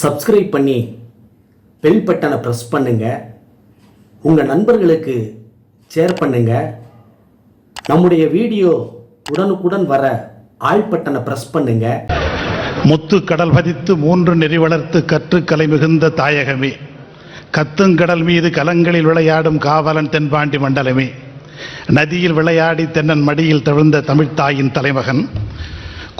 Subscribe பண்ணி bell பட்டனை press பண்ணுங்கள் உங்கள் நண்பர்களுக்கு ஷேர் பண்ணுங்கள் நம்முடைய வீடியோ உடனுக்குடன் வர ஆல் பட்டனை ப்ரெஸ் பண்ணுங்கள் முத்து கடல் பதித்து மூன்று நெறி வளர்த்து கற்றுக்கலை மிகுந்த தாயகமே. கத்துங்கடல் மீது கலங்களில் விளையாடும் காவலன் தென்பாண்டி மண்டலமே. நதியில் விளையாடி தென்னன் மடியில் தவிழ்ந்த தமிழ்த்தாயின் தலைமகன்.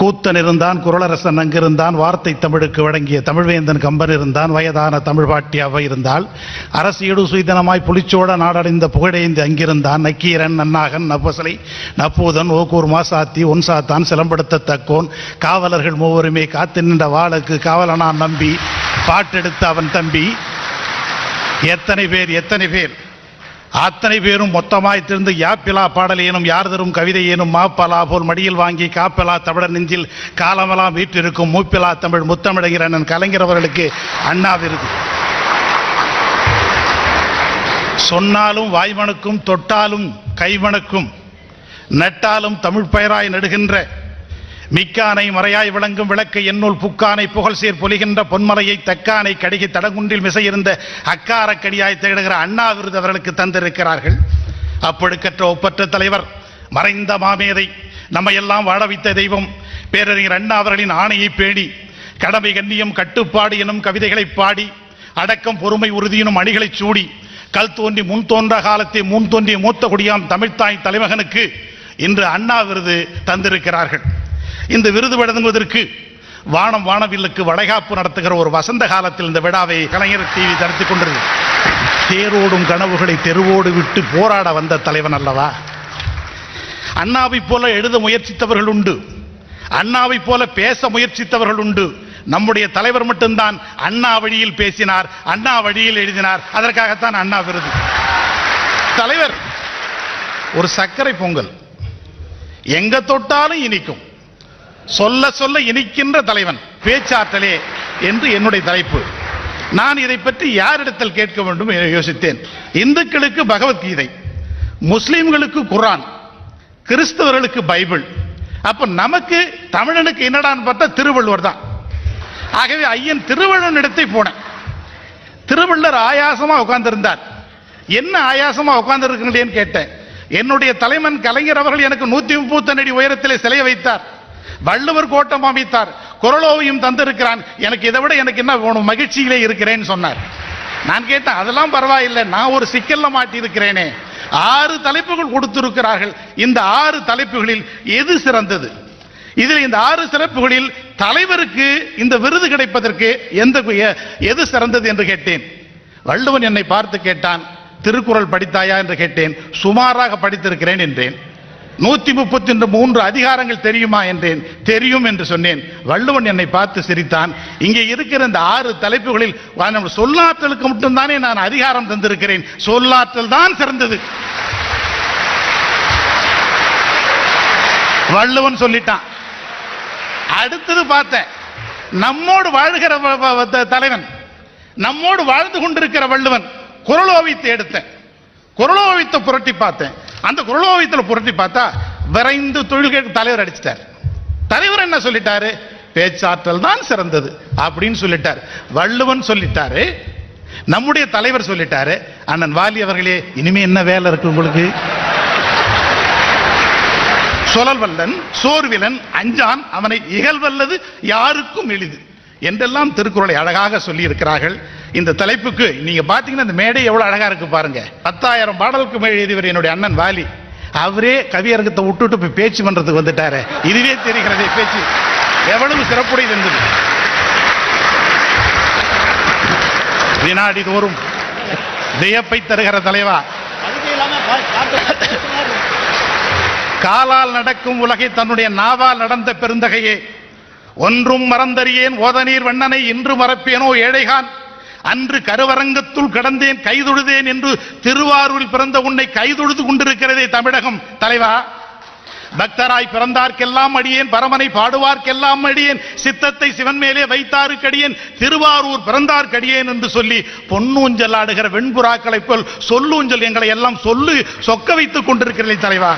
கூத்தன் இருந்தான் குரலரசன் அங்கிருந்தான் வார்த்தை தமிழுக்கு வழங்கிய தமிழ்வேந்தன் கம்பன் இருந்தான் வயதான தமிழ் பாட்டி அவை இருந்தால் அரசியடு சுயதனமாய் புலிச்சோட நாடடைந்த புகழேந்தி அங்கிருந்தான் நக்கீரன் நன்னாகன் நப்பசலை நப்பூதன் ஓக்கூர் மாசாத்தி ஒன்சாத்தான் சிலம்படுத்த தக்கோன் காவலர்கள் மூவருமே காத்து நின்ற வாளுக்கு காவலனான் நம்பி பாட்டெடுத்த அவன் தம்பி. எத்தனை பேர் எத்தனை பேர்? அத்தனை பேரும் மொத்தமாய் திருந்து யாப்பிலா பாடல் ஏனும் யார் தரும் கவிதை ஏனும் மாப்பலா போல் மடியில் வாங்கி காப்பலா தமிழர் நெஞ்சில் காலமெல்லாம் வீற்றிருக்கும் மூப்பிலா தமிழ் முத்தமிழகிற அண்ணன் கலைஞர் அவர்களுக்கு அண்ணா விருது. சொன்னாலும் வாய்மணக்கும் தொட்டாலும் கைமணக்கும் நட்டாலும் தமிழ் பெயராய் நடுகின்ற மிக்கானை மறையாய் விளங்கும் விளக்கு என்னுள் புக்கானை புகழ் சேர் பொலிகின்ற பொன்மலையை தக்கானை கடிகை தடங்குன்றில் மிசையிருந்த அக்காரக்கடியாய் திகழ்கிற அண்ணா விருது அவர்களுக்கு தந்திருக்கிறார்கள். அப்பொழுக்கற்ற ஒப்பற்ற தலைவர் மறைந்த மாமேதை நம்ம எல்லாம் வாழ வைத்த தெய்வம் பேரறிஞர் அண்ணா அவர்களின் ஆணையை பேணி கடமை கண்ணியம் கட்டுப்பாடு எனும் கவிதைகளை பாடி அடக்கம் பொறுமை உறுதியினும் அணிகளைச் சூடி கல் தோன்றி முன் தோன்ற காலத்தை முன் தோன்றிய மூத்த குடியாம் தமிழ்த்தாய் தலைமகனுக்கு இன்று அண்ணா விருது தந்திருக்கிறார்கள். இந்த விருது வழங்குவதற்கு வானம் வானவில்லுக்கு வளைகாப்பு நடத்துகிற ஒரு வசந்த காலத்தில் இந்த விழாவை கலைஞர் டிவி நடத்தி கொண்டது தேரோடும் கனவுகளை தெருவோடு விட்டு போராட வந்த தலைவன் அல்லவா? அண்ணாவைப் போல எழுத முயற்சித்தவர்கள் உண்டு. அண்ணாவைப் போல பேச முயற்சித்தவர்கள் உண்டு. நம்முடைய தலைவர் மட்டும்தான் அண்ணா வழியில் பேசினார் அண்ணா வழியில் எழுதினார். அதற்காகத்தான் அண்ணா விருது. தலைவர் ஒரு சர்க்கரை பொங்கல். எங்க தொட்டாலும் இனிக்கும். சொல்ல சொல்ல இனிக்கின்ற தலைவன் பேச்சாற்றலே என்று என்னுடைய தலைப்பு. நான் இதை பற்றி யாரிடத்தில் கேட்க வேண்டும் என யோசித்தேன். இந்துக்களுக்கு பகவத்கீதை முஸ்லிம்களுக்கு குரான் கிறிஸ்தவர்களுக்கு பைபிள். அப்ப நமக்கு தமிழனுக்கு என்னடான்னு பார்த்தா திருவள்ளுவர் தான். ஆகவே ஐயன் திருவள்ளுவன் இடத்தை போனேன். திருவள்ளுவர் ஆயாசமா உட்கார்ந்திருந்தார். என்ன ஆயாசமா உட்கார்ந்திருக்கீங்களேன்னு கேட்டேன். என்னுடைய தலைமன் கலைஞர் அவர்கள் எனக்கு நூத்தி முப்பத்தி அடி உயரத்திலே சிலைய வைத்தார். வள்ளுவர் கோட்டம் அமைத்தார். குரலோவையும் தந்திருக்கிறான். எனக்கு இதை விட எனக்கு என்ன வேணும்? மகிழ்ச்சியிலே இருக்கிறேன்னு சொன்னார். நான் கேட்டேன் அதெல்லாம் பரவாயில்லை. நான் ஒரு சிக்கல்ல மாட்டியிருக்கிறேனே. ஆறு தலைப்புகள் கொடுத்திருக்கிறார்கள். இந்த ஆறு தலைப்புகளில் எது சிறந்தது? இதில் இந்த ஆறு சிறப்புகளில் தலைவருக்கு இந்த விருது கிடைப்பதற்கு எந்த எது சிறந்தது என்று கேட்டேன். வள்ளுவன் என்னை பார்த்து கேட்டான் திருக்குறள் படித்தாயா? என்று கேட்டேன். சுமாராக படித்திருக்கிறேன் என்றேன். நூத்தி முப்பத்தி மூன்று அதிகாரங்கள் தெரியுமா என்றேன். தெரியும் என்று சொன்னேன். வள்ளுவன் என்னை பார்த்து சிரித்தான். இங்கே இருக்கிற இந்த ஆறு தலைப்புகளில் நம்ம சொல்லாற்றலுக்கு மட்டும்தானே நான் அதிகாரம் தந்திருக்கிறேன். சொல்லாற்றல் தான் சிறந்தது. வள்ளுவன் சொல்லிட்டான். அடுத்தது பார்த்தேன். நம்மோடு வாழ்கிற தலைவன் நம்மோடு வாழ்ந்து கொண்டிருக்கிற வள்ளுவன் குரலோவித்து எடுத்தேன். குரலோவித்தை புரட்டி பார்த்தேன். அந்த குரலோவியத்தில் புரட்டி பார்த்தா விரைந்து தொழில்களுக்கு தலைவர் அடிச்சிட்டார். தலைவர் என்ன சொல்லிட்டாரு? பேச்சாற்றல் தான் சிறந்தது அப்படின்னு சொல்லிட்டார். வள்ளுவன் சொல்லிட்டாரு. நம்முடைய தலைவர் சொல்லிட்டாரு. அண்ணன் வாலி அவர்களே இனிமே என்ன வேலை இருக்கு உங்களுக்கு? சுழல் வல்லன் சோர்விலன் அஞ்சான் அவனை இகழ்வல்லது யாருக்கும் எளிது. என்றெல்லாம் திருக்குறளை அழகாக சொல்லி இருக்கிறார்கள் இந்த தலைப்புக்கு நீங்க பாத்தீங்கன்னா இந்த மேடை எவ்வளவு அழகா இருக்கு பாருங்க. பத்தாயிரம் பாடலுக்கு மேல் எழுதியவர் என்னுடைய அண்ணன் வாலி. அவரே கவியரங்கத்தை விட்டுட்டு போய் பேச்சு பண்றதுக்கு வந்துட்டாரு. இதுவே தெரிகிறதே பேச்சு. எவ்வளவு சிறப்புடையது என்பது. வினாடி தோறும் வியப்பை தருகிற தலைவா. காலால் நடக்கும் உலகை தன்னுடைய நாவால் நடந்த பெருந்தகையே. ஒன்றும் மறந்தறியேன் ஓதநீர் வண்ணனை இன்று மறப்பேனோ ஏழைகான். அன்று கருவரங்கத்துள் கடந்தேன் கைதொழுதேன் என்று திருவாரூரில் பிறந்த உன்னை கைதொழுது கொண்டிருக்கிறதே தமிழகம். தலைவா பக்தராய் பிறந்தார்க்கெல்லாம் அடியேன் பரமனை பாடுவார்க்கெல்லாம் அடியேன் சித்தத்தை சிவன் மேலே வைத்தாருக்கடியேன் திருவாரூர் பிறந்தார்க்கடியேன் என்று சொல்லி பொன்னூஞ்சல் ஆடுகிற வெண்புறாக்களைப் போல் சொல்லூஞ்சல் எங்களை எல்லாம் சொல்லு சொக்க வைத்துக் கொண்டிருக்கிறீர்கள் தலைவா.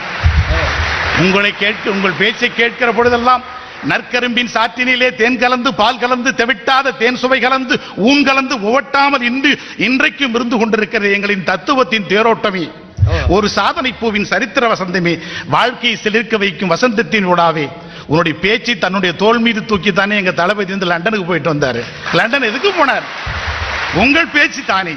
உங்களை கேட்க உங்கள் பேச்சை கேட்கிற பொழுதெல்லாம் நற்கரும்பின் சாற்றினிலே தேன் கலந்து பால் கலந்து தெவிட்டாத தேன் சுவை கலந்து ஊன் கலந்து உவட்டாமல் இன்று இன்றைக்கும் இருந்து கொண்டிருக்கிறது எங்களின் தத்துவத்தின் தேரோட்டமே. ஒரு சாதனை பூவின் சரித்திர வசந்தமே வாழ்க்கையை சிலிர்க்க வைக்கும் வசந்தத்தின் விடாவே உன்னுடைய பேச்சு தன்னுடைய தோல் மீது தூக்கி தானே எங்க தளபதி வந்து லண்டனுக்கு போயிட்டு வந்தாரு. லண்டன் எதுக்கு போனார்? உங்கள் பேச்சு தானே.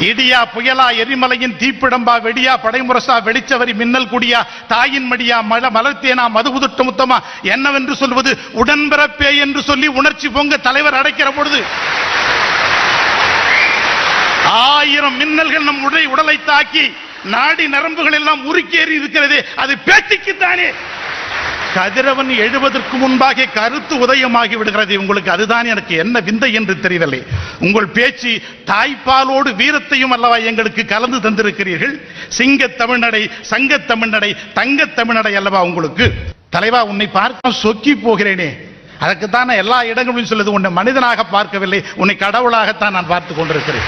இடியா புயலா எரிமலையின் தீப்பிடம்பா வெடியா படைமுரசா வெளிச்சவரி மின்னல் குடியா தாயின் மடியா மல மலர்த்தேனா மதுபுதுட்ட முத்தமா என்னவென்று சொல்வது? உடன்பிறப்பே என்று சொல்லி உணர்ச்சி பொங்க தலைவர் அடைக்கிற பொழுது. ஆயிரம் மின்னல்கள் நம் உடலை உடலை தாக்கி நாடி நரம்புகள் எல்லாம் உருக்கேறி இருக்கிறதே அது பேச்சுக்குத்தானே? கதிரவன் எழுவதற்கு முன்பாக கருத்து உதயமாகி விடுகிறது. உங்களுக்கு அதுதான் எனக்கு என்ன விந்தை என்று தெரியவில்லை. உங்கள் பேச்சு தாய்ப்பாலோடு வீரத்தையும் அல்லவா எங்களுக்கு கலந்து தந்திருக்கிறீர்கள். சிங்க தமிழ்நடை சங்க தமிழ்நடை தங்க தமிழ்நடை அல்லவா உங்களுக்கு? தலைவா உன்னை பார்க்க சொக்கி போகிறேனே. அதற்குத்தான் எல்லா இடங்களும் சொல்லுது உன்னை மனிதனாக பார்க்கவில்லை. உன்னை கடவுளாகத்தான் நான் பார்த்து கொண்டிருக்கிறேன்.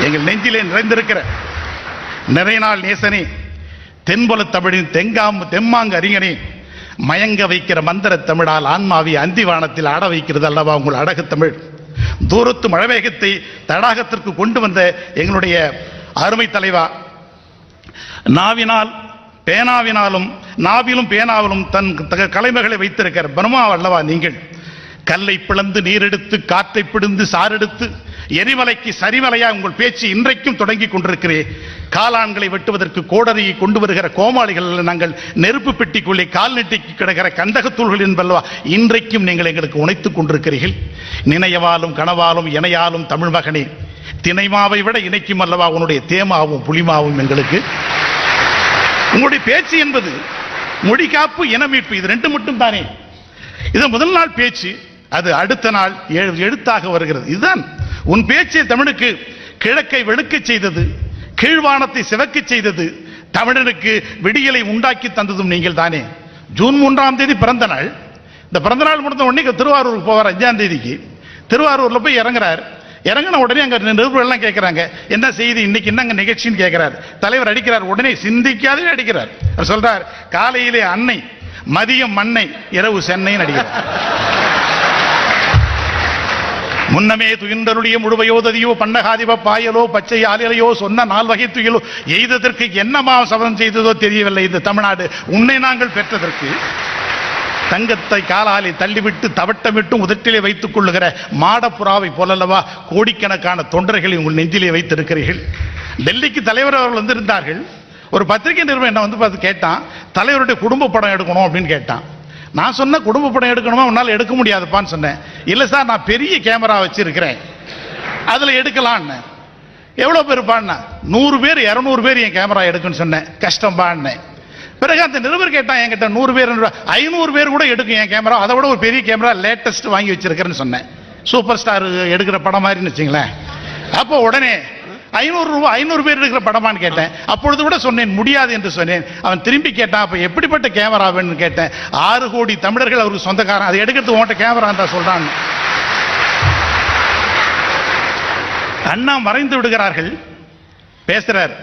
எங்கள் நெஞ்சிலே நிறைந்திருக்கிற நிறைய நாள் நேசனே தென்புல தமிழின் தெங்காம் தெம்மாங்க அறிஞனே மயங்க வைக்கிற மந்திர தமிழால் ஆன்மாவை அந்திவானத்தில் ஆட வைக்கிறது அல்லவா உங்கள் அடகு தமிழ்? தூரத்து மழவேகத்தை தடாகத்திற்கு கொண்டு வந்த எங்களுடைய அருமை தலைவா நாவினால் பேனாவினாலும் நாவிலும் பேனாவிலும் தன் த- கலைமகளை வைத்திருக்கிற பிரம்மா அல்லவா நீங்கள்? கல்லை பிளந்து நீரெடுத்து காற்றை பிடிந்து சாரெடுத்து எரிமலைக்கு சரிமலையா உங்கள் பேச்சு இன்றைக்கும் தொடங்கி கொண்டிருக்கிறேன் காளான்களை வெட்டுவதற்கு கோடரியை கொண்டு வருகிற கோமாளிகள் நாங்கள் நெருப்பு பெட்டிக்குள்ளே கால் நெட்டிக்கு கிடக்கிற கந்தகத்தூள்கள் என்பல்லவா இன்றைக்கும் நீங்கள் எங்களுக்கு உணைத்துக் கொண்டிருக்கிறீர்கள். நினையவாலும் கனவாலும் இணையாலும் தமிழ் மகனே தினைமாவை விட இணைக்கும் அல்லவா உன்னுடைய தேமாவும் புலிமாவும் எங்களுக்கு? உங்களுடைய பேச்சு என்பது மொழி காப்பு இனமீட்பு இது ரெண்டு மட்டும் தானே இது முதல் நாள் பேச்சு. அது அடுத்த நாள் எழு- எழுத்தாக வருகிறது. இதுதான் உன் பேச்சை தமிழுக்கு கிழக்கை வெளுக்கச் செய்தது கீழ்வானத்தை சிவக்க செய்தது தமிழனுக்கு விடியலை உண்டாக்கி தந்ததும் நீங்கள் தானே. ஜூன் மூன்றாம் தேதி பிறந்த நாள். இந்த பிறந்த நாள் முடிந்த உடனே திருவாரூருக்கு போவார் அஞ்சாம் தேதிக்கு. திருவாரூர்ல போய் இறங்குறார். இறங்கின உடனே அங்க நிருபர்கள் எல்லாம் என்ன செய்தி? இன்னைக்கு என்னங்க நிகழ்ச்சின்னு கேட்கிறார் தலைவர் அடிக்கிறார் உடனே சிந்திக்காதே அடிக்கிறார். அவர் சொல்றார் காலையிலே அன்னை மதியம் மண்ணை இரவு சென்னைன்னு அடிக்கிறார். முன்னமே துயின்றருடைய முழுவையோததியோ பண்டகாதிப பாயலோ பச்சை ஆலிலையோ சொன்ன நால் வகை துயிலோ எய்ததற்கு என்னமா சபதம் செய்ததோ தெரியவில்லை இந்த தமிழ்நாடு. உன்னை நாங்கள் பெற்றதற்கு தங்கத்தை காலாலே தள்ளிவிட்டு தவட்டமிட்டு உதட்டிலே வைத்துக் கொள்ளுகிற மாடப்புறாவை போலல்லவா கோடிக்கணக்கான தொண்டர்களை உங்கள் நெஞ்சிலே வைத்திருக்கிறீர்கள். டெல்லிக்கு தலைவர் அவர்கள் வந்திருந்தார்கள். ஒரு பத்திரிகை நிறுவனம் என்ன வந்து பார்த்து கேட்டான் தலைவருடைய குடும்ப படம் எடுக்கணும் அப்படின்னு கேட்டான். நான் சொன்ன குடும்ப படம் எடுக்கணுமா? உன்னால் எடுக்க முடியாதுப்பான்னு சொன்னேன். இல்லை சார் நான் பெரிய கேமரா வச்சிருக்கிறேன். அதில் எடுக்கலான்னு. எவ்வளோ பேர் பாடினா? நூறு பேர் இரநூறு பேர் என் கேமரா எடுக்குன்னு சொன்னேன். கஷ்டம் பாடினேன். பிறகு அந்த நிருபர் கேட்டான் என்கிட்ட நூறு பேர் ஐநூறு பேர் கூட எடுக்கும் என் கேமரா அதை விட ஒரு பெரிய கேமரா லேட்டஸ்ட் வாங்கி வச்சிருக்கிறேன்னு சொன்னேன். சூப்பர் ஸ்டார் எடுக்கிற படம் மாதிரின்னு வச்சுங்களேன். அப்போ உடனே ஐநூறு ரூபாய் ஐநூறு பேர் எடுக்கிற படமான்னு கேட்டேன். அப்பொழுது கூட சொன்னேன் முடியாது என்று சொன்னேன். அவன் திரும்பி கேட்டான் அப்போ எப்படிப்பட்ட கேமரா வேணும்னு கேட்டேன். ஆறு கோடி தமிழர்கள் அவருக்கு சொந்தக்காரன். அதை எடுக்கிறது உன்ட்ட கேமரா தான் சொல்றான் அண்ணா மறைந்து விடுகிறார்கள். பேசுறார்.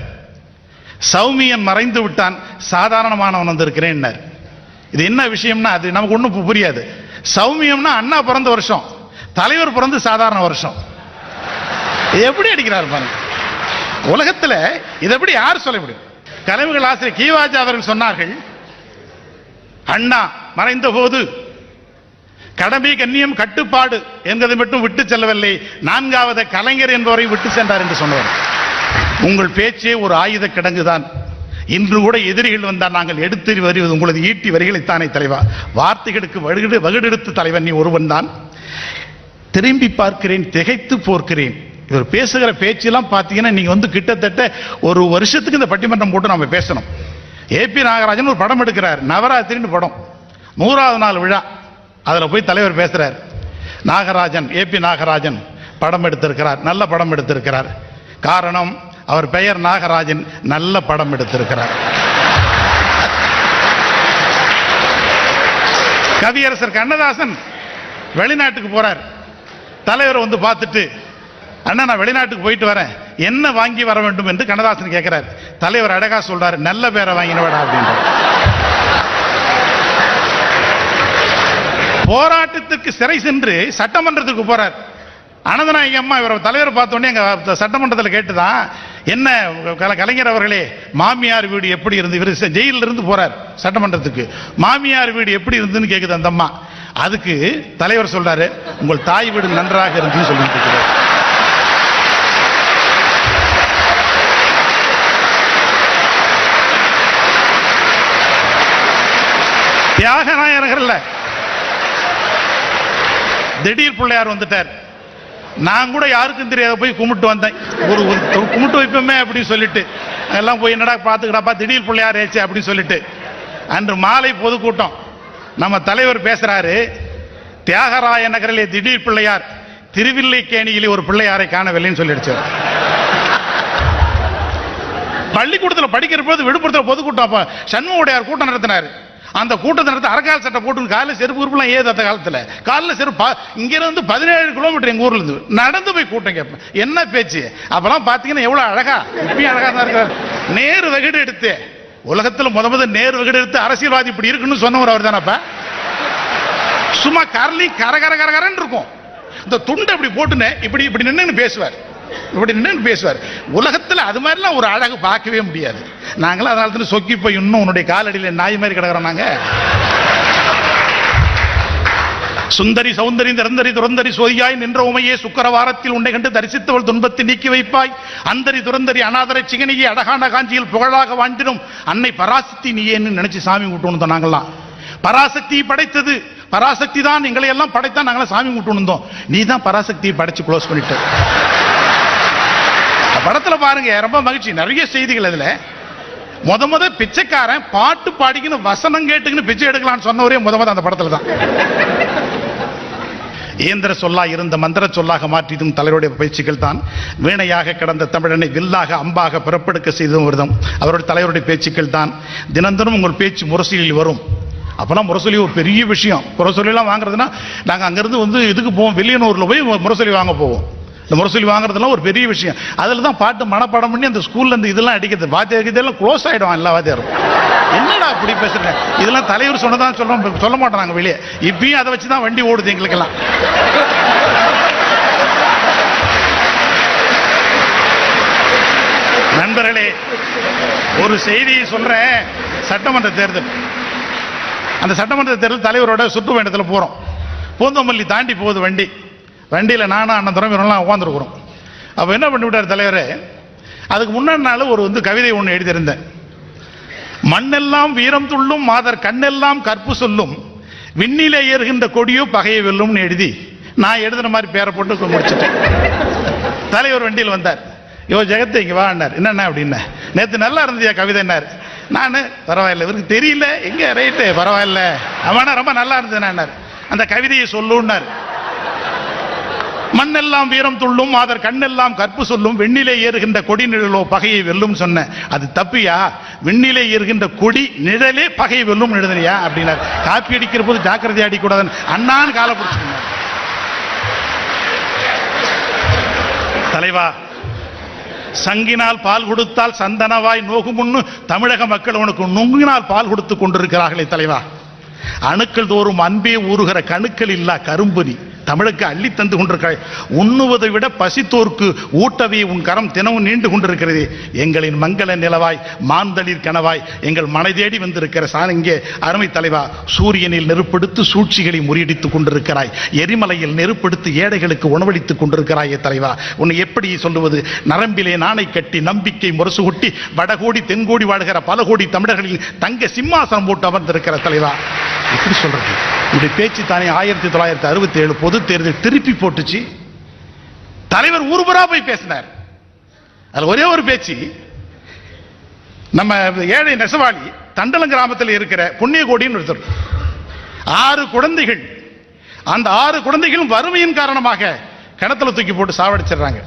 சௌமியன் மறைந்து விட்டான். சாதாரணமானவன் வந்திருக்கிறேன் இது என்ன விஷயம்னா அது நமக்கு ஒன்றும் புரியாது. சௌமியம்னா அண்ணா பிறந்த வருஷம். தலைவர் பிறந்து சாதாரண வருஷம். எப்படி அடிக்கிறார் பாருங்க. உலகத்தில் இதை எப்படி யார் சொல்ல முடியும்? கலைவுகள் ஆசிரியர் கீவாஜா அவர்கள் சொன்னார்கள் அண்ணா மறைந்த போது கடமை கண்ணியம் கட்டுப்பாடு என்பதை மட்டும் விட்டு செல்லவில்லை. நான்காவது கலைஞர் என்பவரை விட்டு சென்றார் என்று சொன்னவர். உங்கள் பேச்சே ஒரு ஆயுத கிடங்குதான். இன்று கூட எதிரிகள் வந்தால் நாங்கள் எடுத்து வருவது உங்களது ஈட்டி வரிகளைத்தானே தலைவா. வார்த்தைகளுக்கு வகுடு வகுடெடுத்து தலைவன் நீ ஒருவன் தான் திரும்பி பார்க்கிறேன் திகைத்து போர்க்கிறேன். இவர் பேசுகிற பேச்செல்லாம் பார்த்தீங்கன்னா நீங்க வந்து கிட்டத்தட்ட ஒரு வருஷத்துக்கு இந்த பட்டிமன்றம் போட்டு நம்ம பேசணும். ஏபி நாகராஜன் ஒரு படம் எடுக்கிறார். நவராத்திரின்னு படம். நூறாவது நாள் விழா. அதில் போய் தலைவர் பேசுகிறார் நாகராஜன் ஏபி நாகராஜன் படம் எடுத்திருக்கிறார். நல்ல படம் எடுத்திருக்கிறார். காரணம் அவர் பெயர் நாகராஜன். நல்ல படம் எடுத்திருக்கிறார். கவியரசர் கண்ணதாசன் வெளிநாட்டுக்கு போறார். தலைவர் வந்து பார்த்துட்டு அண்ணா நான் வெளிநாட்டுக்கு போயிட்டு வரேன். என்ன வாங்கி வர வேண்டும் என்று கண்ணதாசன் கேட்கிறார். தலைவர் அழகா சொல்றாரு நல்ல பேரை வாங்கினவடா அப்படின்றார். போராட்டத்திற்கு சிறை சென்று சட்டமன்றத்துக்கு போறார். அனந்தநாயகி அம்மா இவரை தலைவர் பார்த்தோன்னே உடனே எங்க சட்டமன்றத்தில் கேட்டுதான் என்ன கல- கலைஞர் அவர்களே மாமியார் வீடு எப்படி இருந்து இவர் ஜெயிலில் இருந்து போறார் சட்டமன்றத்துக்கு. மாமியார் வீடு எப்படி இருந்துன்னு கேக்குது அந்த அம்மா. அதுக்கு தலைவர் சொல்றாரு உங்கள் தாய் வீடு நன்றாக இருந்துன்னு சொல்லிட்டு இருக்கிறார். தியாகநாயகர்கள்ல திடீர் பிள்ளையார் வந்துட்டார். நான் கூட யாருக்கும் தெரியாத போய் கும்பிட்டு வந்தேன். ஒரு கும்பிட்டு வைப்போமே அப்படின்னு சொல்லிட்டு. எல்லாம் போய் என்னடா பார்த்துக்கடாப்பா திடீர் பிள்ளையார் ஏச்சு அப்படின்னு சொல்லிட்டு. அன்று மாலை பொதுக்கூட்டம். நம்ம தலைவர் பேசுறாரு தியாகராய நகரிலே திடீர் பிள்ளையார் திருவில்லைக்கேணியிலே ஒரு பிள்ளையாரை காணவில்லைன்னு சொல்லிடுச்சு. பள்ளிக்கூடத்தில் படிக்கிற போது விழுப்புரத்தில் பொதுக்கூட்டம் அப்ப கூட்டம் நடத்தினார். அந்த கூட்டத்தை நடத்த அரக்கால் சட்டை போட்டு காலையில் செருப்பு உறுப்புலாம் ஏது அந்த காலத்தில்? காலில் செருப்பு இங்கேருந்து பதினேழு கிலோமீட்டர் எங்கள் ஊர்லேருந்து நடந்து போய் கூட்டம் கேட்பேன். என்ன பேச்சு? அப்போலாம் பார்த்தீங்கன்னா எவ்வளோ அழகா இப்பயும் அழகாக தான் இருக்கிறார் நேரு வகிடு எடுத்து உலகத்தில் முத முத நேரு வெகுடு எடுத்து அரசியல்வாதி இப்படி இருக்குன்னு சொன்னவர் அவர் தானப்பா சும்மா கரலி கர கர கர கரன்னு இருக்கும். இந்த துண்டை இப்படி போட்டுன்னு இப்படி இப்படி நின்றுன்னு பேசுவார். இப்படி நின்னு பேசுவார். உலகத்துல அது மாதிரிலாம் ஒரு அழகு பார்க்கவே முடியாது. நாங்களாம் அதனால தான் சொக்கி போய் இன்னும் உன்னுடைய காலடியில் நாய் மாதிரி கிடக்குறோம் நாங்கள் சுந்தரி சௌந்தரி நிரந்தரி துரந்தரி சோதியாய் நின்ற உமையே சுக்கரவாரத்தில் உன்னை கண்டு தரிசித்தவள் துன்பத்தை நீக்கி வைப்பாய். அந்தரி துரந்தரி அநாதரை சிகனியை அழகான காஞ்சியில் புகழாக வாழ்ந்திடும் அன்னை பராசக்தி நீயேன்னு நினைச்சு சாமி கூட்டணும் நாங்களாம் பராசக்தி படைத்தது. பராசக்தி தான் எங்களை எல்லாம் படைத்தா நாங்களாம் சாமி கூட்டணும் வந்தோம். நீ தான் பராசக்தியை படைச்சு க்ளோஸ் பண்ணிட்டு. படத்துல பாருங்க ரொம்ப மகிழ்ச்சி. நிறைய செய்திகள் அதுல முத முத பிச்சைக்காரன் பாட்டு பாடிக்கின்னு வசனம் கேட்டுக்கின்னு பிச்சை எடுக்கலாம்னு சொன்னவரே முத முத அந்த படத்துல தான் இயந்திர சொல்லா இருந்த மந்திர சொல்லாக மாற்றியதும் தலைவருடைய பேச்சுக்கள் தான். வீணையாக கிடந்த தமிழனை வில்லாக அம்பாக பிறப்பெடுக்க செய்ததும் விரதம் அவருடைய தலைவருடைய பேச்சுக்கள் தான். தினந்தனம் உங்கள் பேச்சு முரசொலியில் வரும். அப்போல்லாம் முரசொலி ஒரு பெரிய விஷயம். முரசொலிலாம் வாங்குறதுன்னா நாங்கள் அங்கேருந்து வந்து இதுக்கு போவோம் வெளியனூரில் போய் முரசொலி வாங்க போவோம். இந்த முரசொலி வாங்குறதுலாம் ஒரு பெரிய விஷயம். அதில் தான் பாட்டு மனப்பாடம் பண்ணி அந்த ஸ்கூல்ல இந்த இதெல்லாம் அடிக்கிறது. வாத்தியார் இதெல்லாம் க்ளோஸ் ஆகிடும் எல்லா வாத்தியாரும். என்னடா அப்படி பேசுறேன் இதெல்லாம் தலைவர் சொன்னதான் சொல்ல சொல்ல மாட்டோம் நாங்கள் வெளியே. இப்பயும் அதை வச்சு தான் வண்டி ஓடுது எங்களுக்கெல்லாம். நண்பர்களே ஒரு செய்தியை சொல்கிறேன் சட்டமன்ற தேர்தல். அந்த சட்டமன்ற தேர்தல் தலைவரோட சுற்றுப்பயணத்தில் போகிறோம் பூந்தமல்லி தாண்டி போகுது வண்டி. வண்டியில் நானும் அண்ணன் துறவிரெல்லாம் உட்காந்துருக்குறோம் அப்போ என்ன பண்ணிவிட்டார் தலைவர் அதுக்கு முன்னாடி நாள் ஒரு வந்து கவிதை ஒன்று எழுதியிருந்தேன். மண்ணெல்லாம் வீரம் துள்ளும் மாதர் கண்ணெல்லாம் கற்பு சொல்லும் விண்ணிலே ஏறுகின்ற கொடியோ பகையை வெல்லும்னு எழுதி நான் எழுதுன மாதிரி பேரை போட்டு முடிச்சுட்டேன். தலைவர் வண்டியில் வந்தார். யோ ஜெகத்தை வா வான்னார் என்னென்ன அப்படின்னா நேற்று நல்லா இருந்தியா கவிதைன்னார் நான் பரவாயில்ல இவருக்கு தெரியல. எங்கே ரைட்டு? பரவாயில்ல. அவனா ரொம்ப நல்லா இருந்ததுன்னார் அந்த கவிதையை சொல்லுன்னார் மண்ணெல்லாம் வீரம் துள்ளும் அதர் கண்ணெல்லாம் கற்பு சொல்லும் வெண்ணிலே ஏறுகின்ற கொடி நிழலோ பகையை வெல்லும் சொன்ன. அது தப்பியா? வெண்ணிலை ஏறுகின்ற கொடி நிழலே பகையை வெல்லும் எழுதுனியா அப்படின்னா காப்பி அடிக்கிற போது ஜாக்கிரதை அடிக்கூடாதுன்னு அண்ணான்னு காலை பிடிச்சிக்கணும் தலைவா சங்கினால் பால் கொடுத்தால் சந்தனவாய் நோகுமுன்னு தமிழக மக்கள் உனக்கு நுங்கினால் பால் கொடுத்து கொண்டிருக்கிறார்களே தலைவா. அணுக்கள் தோறும் அன்பே ஊறுகிற கணுக்கள் இல்லா கரும்புனி தமிழுக்கு அள்ளி தந்து கொண்டிருக்கிறாய் உண்ணுவதை விட பசித்தோர்க்கு ஊட்டவே உன் கரம் தினமும் நீண்டு கொண்டிருக்கிறது. எங்களின் மங்கள நிலவாய் மாந்தளிர் கனவாய் எங்கள் மனை தேடி வந்திருக்கிற சாணங்கே அருமை தலைவா சூரியனில் நெருப்படுத்து சூழ்ச்சிகளை முறியடித்துக் கொண்டிருக்கிறாய். எரிமலையில் நெருப்படுத்து ஏழைகளுக்கு உணவளித்துக் கொண்டிருக்கிறாயே தலைவா. உன்னை எப்படி சொல்லுவது? நரம்பிலே நாணை கட்டி நம்பிக்கை முரசு கொட்டி வடகோடி தென்கோடி வாழ்கிற பல கோடி தமிழர்களின் தங்க சிம்மாசனம் போட்டு அமர்ந்திருக்கிற தலைவா. எப்படி சொல்றது? இப்படி பேச்சு தானே ஆயிரத்தி தொள்ளாயிரத்தி அறுபத்தி ஏழு பொது பொது தேர்தல் திருப்பி போட்டுச்சு. தலைவர் ஊர்புறா போய் பேசினார். அது ஒரே ஒரு பேச்சு நம்ம ஏழை நெசவாளி தண்டலம் கிராமத்தில் இருக்கிற புண்ணியகோடின்னு ஒருத்தர் ஆறு குழந்தைகள் அந்த ஆறு குழந்தைகளும் வறுமையின் காரணமாக கிணத்துல தூக்கி போட்டு சாவடிச்சிடுறாங்க.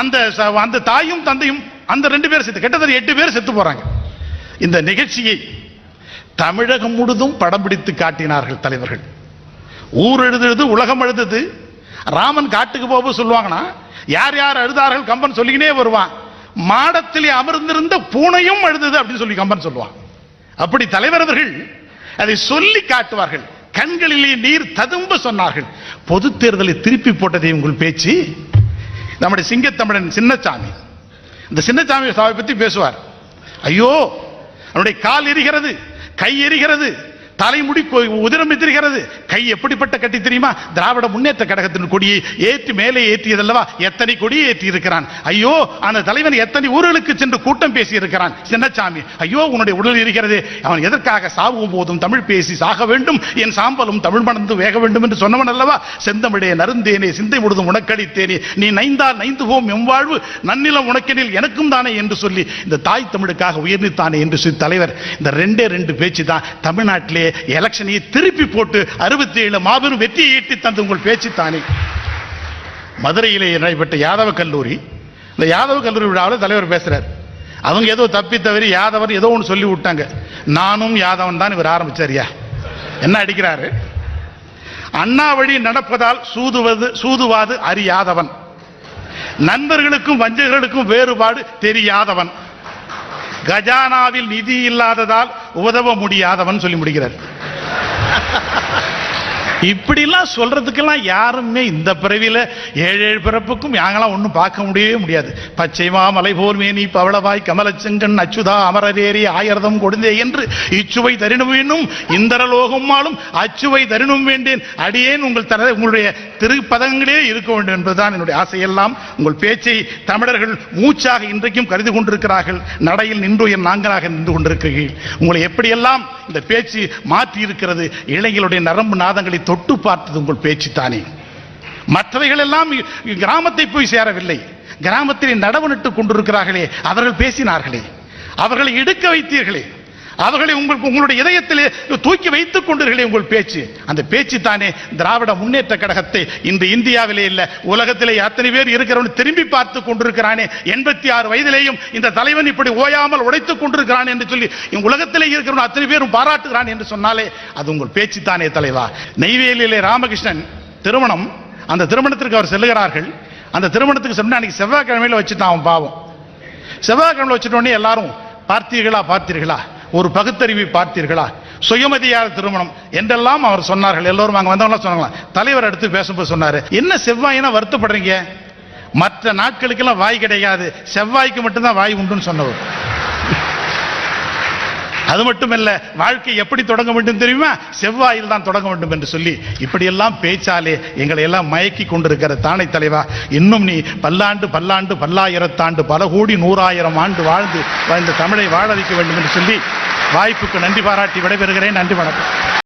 அந்த அந்த தாயும் தந்தையும் அந்த ரெண்டு பேர் செத்து கிட்டத்தட்ட எட்டு பேர் செத்து போறாங்க. இந்த நிகழ்ச்சியை தமிழகம் முழுதும் படம் பிடித்து காட்டினார்கள் தலைவர்கள். ஊர் எழுதுறது உலகம் எழுதுது. ராமன் காட்டுக்கு போக சொல்லுவாங்கன்னா யார் யார் அழுதார்கள் கம்பன் சொல்லிக்கினே வருவான். மாடத்திலே அமர்ந்திருந்த பூனையும் எழுதுது அப்படின்னு சொல்லி கம்பன் சொல்லுவான். அப்படி தலைவரவர்கள் அதை சொல்லி காட்டுவார்கள். கண்களிலே நீர் ததும்ப சொன்னார்கள். பொது தேர்தலை திருப்பி போட்டதே உங்கள் பேச்சு. நம்முடைய சிங்கத்தமிழன் சின்னசாமி இந்த சின்னசாமி சாவை பத்தி பேசுவார். ஐயோ அவனுடைய கால் எரிகிறது கை எரிகிறது. தலைமுடி உதிரம் எதிர்கிறது கை எப்படிப்பட்ட கட்டி தெரியுமா? திராவிட முன்னேற்ற கழகத்தின் கொடியை ஏற்றி மேலே ஏற்றியதல்லவா? எத்தனை கொடியை ஏற்றி இருக்கிறான் ஐயோ அந்த தலைவன் எத்தனை ஊர்களுக்கு சென்று கூட்டம் பேசி இருக்கிறான் சின்னச்சாமி ஐயோ உன்னுடைய உடல் இருக்கிறது. அவன் எதற்காக சாவும் போதும் தமிழ் பேசி சாக வேண்டும்? என் சாம்பலும் தமிழ் மணந்து வேக வேண்டும் என்று சொன்னவன் அல்லவா? செந்தமிழே நருந்தேனே சிந்தை முழுதும் உனக்கடித்தேனே. நீ நைந்தால் நைந்து போம் எம்வாழ்வு நன்னிலம் உனக்கெனில் எனக்கும் தானே என்று சொல்லி இந்த தாய் தமிழுக்காக உயர்ந்தித்தானே என்று சொல்லி தலைவர் இந்த ரெண்டே ரெண்டு பேச்சு தான் தமிழ்நாட்டிலே எலெக்ஷனை திருப்பி போட்டு அறுபத்தி ஏழு மாபெரும் வெற்றியை ஈட்டி தந்து உங்கள் பேச்சு தானே? மதுரையிலே நடைபெற்ற யாதவ கல்லூரி இந்த யாதவ கல்லூரி விழாவில் தலைவர் பேசுறாரு. அவங்க ஏதோ தப்பி தவறி யாதவர் ஏதோ ஒன்று சொல்லி விட்டாங்க. நானும் யாதவன் தான் இவர் ஆரம்பிச்சாரியா என்ன அடிக்கிறாரு? அண்ணா வழி நடப்பதால் சூதுவது சூதுவாது அறியாதவன். நண்பர்களுக்கும் வஞ்சகர்களுக்கும் வேறுபாடு தெரியாதவன். கஜானாவில் நிதி இல்லாததால் உதவ முடியாதவன் சொல்லி முடிகிறார் இப்படிலாம் சொல்றதுக்கெல்லாம் யாருமே இந்த பிறவியில ஏழு ஏழு பிறப்புக்கும் யாங்களாம் ஒன்றும் பார்க்க முடியவே முடியாது. பச்சைமா மலை போர் மேனி பவளவாய் கமலச்செங்கன் அச்சுதா அமரரேரி ஆயிரதம் கொடுந்தே என்று இச்சுவை தருணம் வேணும் இந்தரலோகம் ஆளும் அச்சுவை தருணம் வேண்டேன். அடியேன் உங்கள் தர உங்களுடைய திருப்பதங்களே இருக்க வேண்டும் என்பதுதான் என்னுடைய ஆசையெல்லாம். உங்கள் பேச்சை தமிழர்கள் மூச்சாக இன்றைக்கும் கருதி கொண்டிருக்கிறார்கள். நடையில் நின்று என் நாங்களாக நின்று கொண்டிருக்கிறீர்கள். உங்களை எப்படியெல்லாம் இந்த பேச்சு மாற்றி இருக்கிறது இளைஞர்களுடைய நரம்பு நாதங்களை தொட்டு பார்த்தது உங்கள் பேச்சு தானே? மற்றவைகள் எல்லாம் கிராமத்தை போய் சேரவில்லை. கிராமத்திலே நடவு நட்டு கொண்டிருக்கிறார்களே அவர்கள் பேசினார்களே. அவர்களை எடுக்க வைத்தீர்களே. அவர்களை உங்களுக்கு உங்களுடைய இதயத்திலே தூக்கி வைத்துக் கொண்டீர்களே உங்கள் பேச்சு. அந்த பேச்சு தானே திராவிட முன்னேற்ற கழகத்தை இந்த இந்தியாவிலே இல்லை உலகத்திலே அத்தனை பேர் இருக்கிறவன் திரும்பி பார்த்து கொண்டிருக்கிறானே. எண்பத்தி ஆறு வயதிலேயும் இந்த தலைவன் இப்படி ஓயாமல் உடைத்துக் கொண்டிருக்கிறான் என்று சொல்லி இந்த உலகத்திலே இருக்கிறவன் அத்தனை பேரும் பாராட்டுகிறான் என்று சொன்னாலே அது உங்கள் பேச்சு தானே தலைவா. நெய்வேலியிலே ராமகிருஷ்ணன் திருமணம் அந்த திருமணத்திற்கு அவர் செல்லுகிறார்கள். அந்த திருமணத்துக்கு சென்று அன்னைக்கு செவ்வாய்க்கிழமையில வச்சுட்டான் அவன் பாவம். செவ்வாய்க்கிழமை வச்சுட்டோன்னே உடனே எல்லாரும் பார்த்தீர்களா பார்த்தீர்களா ஒரு பகுத்தறிவை பார்த்தீர்களா? சுயமதியார் திருமணம் என்றெல்லாம் அவர் சொன்னார்கள். எல்லோரும் அங்கே வந்தவங்களாம் சொன்னாங்களா? தலைவர் எடுத்து பேசும்போது சொன்னார் என்ன செவ்வாயினா வருத்தப்படுறீங்க? மற்ற நாட்களுக்கெல்லாம் வாய் கிடையாது. செவ்வாய்க்கு மட்டும்தான் வாய் உண்டுன்னு சொன்னவர். அது மட்டுமல்ல வாழ்க்கை எப்படி தொடங்க வேண்டும் தெரியுமா? செவ்வாயில் தான் தொடங்க வேண்டும் என்று சொல்லி இப்படியெல்லாம் பேச்சாலே எங்களை எல்லாம் மயக்கி கொண்டிருக்கிற தானை தலைவா இன்னும் நீ பல்லாண்டு பல்லாண்டு பல்லாயிரத்தாண்டு பல கோடி நூறாயிரம் ஆண்டு வாழ்ந்து வாழ்ந்த தமிழை வாழ வைக்க வேண்டும் என்று சொல்லி வாய்ப்புக்கு நன்றி பாராட்டி விடைபெறுகிறேன். நன்றி வணக்கம்.